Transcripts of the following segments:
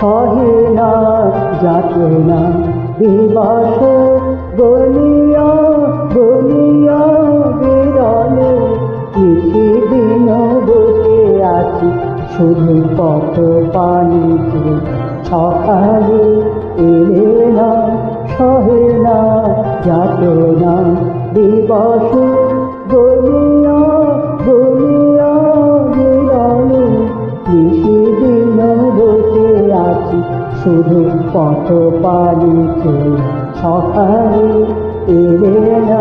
সহে না যাতে না দিবস গলিয়া গলিয়া বিরলে কিছু দিন বসে আছি, শুধু পথ পানিতে সকালে এলে না, সহে না যাতে না দিবস আছি শুধু পথ পালিতে সকালে এলে না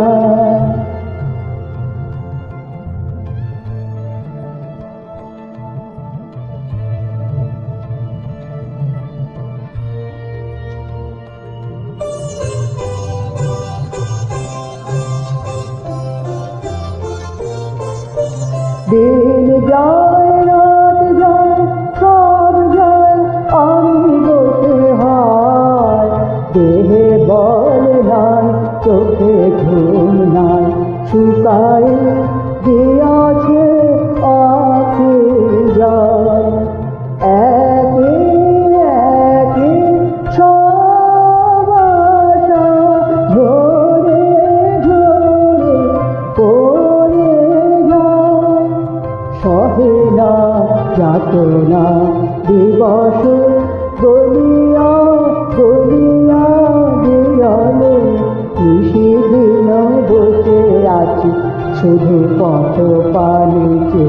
দেহে বল নাই, চোখে ঘুম নাই। শুকায় দিয়াছে আখে যায় একে একে সব আশা ঝরে ঝরে পড়ে যায়। সহে না যাত না, দিবস গলিয়া আছি শুধু পথ পালিতে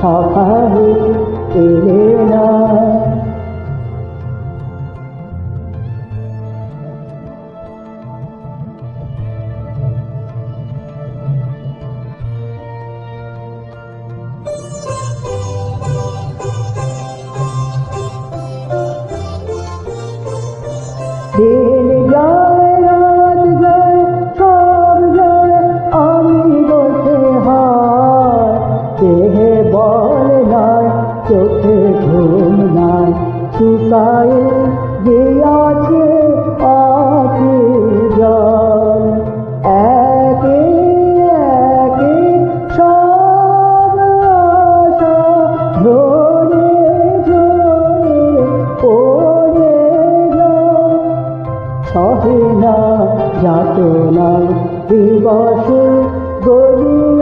সকালে এলে না। যায় শুকায় গিয়াছে আখি জল, একে একে সব আশা ধরে ধরে পড়ে সহে না যাত না দিবস গলিয়া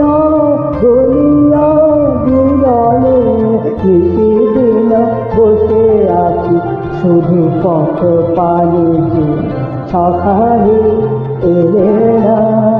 শুধু পথ পানি সকালে এলে না